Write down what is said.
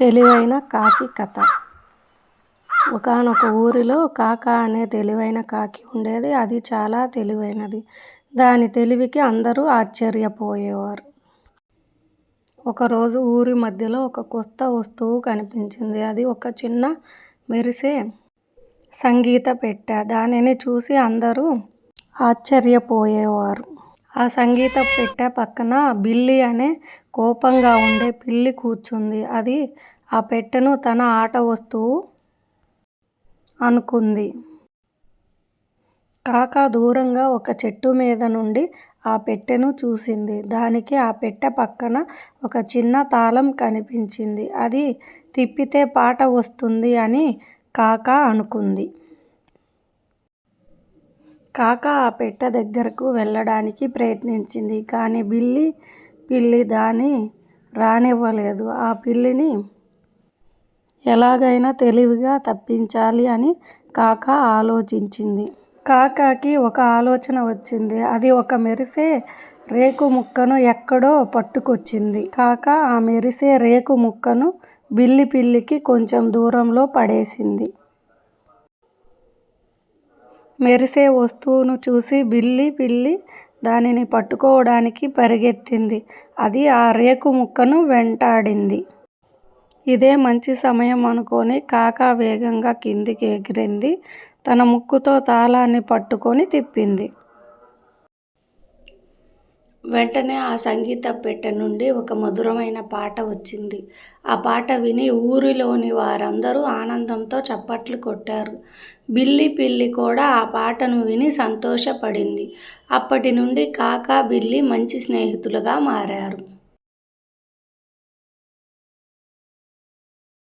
తెలివైన కాకి కథ ఒకానొక ఊరిలో కాక అనే తెలివైన కాకి ఉండేది. అది చాలా తెలివైనది. దాని తెలివికి అందరూ ఆశ్చర్యపోయేవారు. ఒకరోజు ఊరి మధ్యలో ఒక కొత్త వస్తువు కనిపించింది. అది ఒక చిన్న మెరిసే సంగీత పెట్ట దానిని చూసి అందరూ ఆశ్చర్యపోయేవారు. ఆ సంగీత పెట్టె పక్కన బిల్లి అనే కోపంగా ఉండే పిల్లి కూర్చుంది. అది ఆ పెట్టెను తన ఆట వస్తువు అనుకుంది. కాక దూరంగా ఒక చెట్టు మీద నుండి ఆ పెట్టెను చూసింది. దానికి ఆ పెట్టె పక్కన ఒక చిన్న తాళం కనిపించింది. అది తిప్పితే పాట వస్తుంది అని కాక అనుకుంది. కాక ఆ పెట్టె దగ్గరకు వెళ్ళడానికి ప్రయత్నించింది. కానీ బిల్లి పిల్లి దాన్ని రానివ్వలేదు. ఆ పిల్లిని ఎలాగైనా తెలివిగా తప్పించాలి అని కాక ఆలోచించింది. కాకాకి ఒక ఆలోచన వచ్చింది. అది ఒక మెరిసే రేకుముక్కను ఎక్కడో పట్టుకొచ్చింది. కాక ఆ మెరిసే రేకు ముక్కను బిల్లి పిల్లికి కొంచెం దూరంలో పడేసింది. మెరిసే వస్తువును చూసి బిల్లి పిల్లి దానిని పట్టుకోవడానికి పరిగెత్తింది అది ఆ రేకు ముక్కను వెంటాడింది. ఇదే మంచి సమయం అనుకొని కాక వేగంగా కిందికి ఎగిరింది. తన ముక్కుతో తాళాన్ని పట్టుకొని తిప్పింది. వెంటనే ఆ సంగీత పెట్టె నుండి ఒక మధురమైన పాట వచ్చింది. ఆ పాట విని ఊరిలోని వారందరూ ఆనందంతో చప్పట్లు కొట్టారు. బిల్లి పిల్లి కూడా ఆ పాటను విని సంతోషపడింది. అప్పటి నుండి కాకా బిల్లి మంచి స్నేహితులుగా మారారు.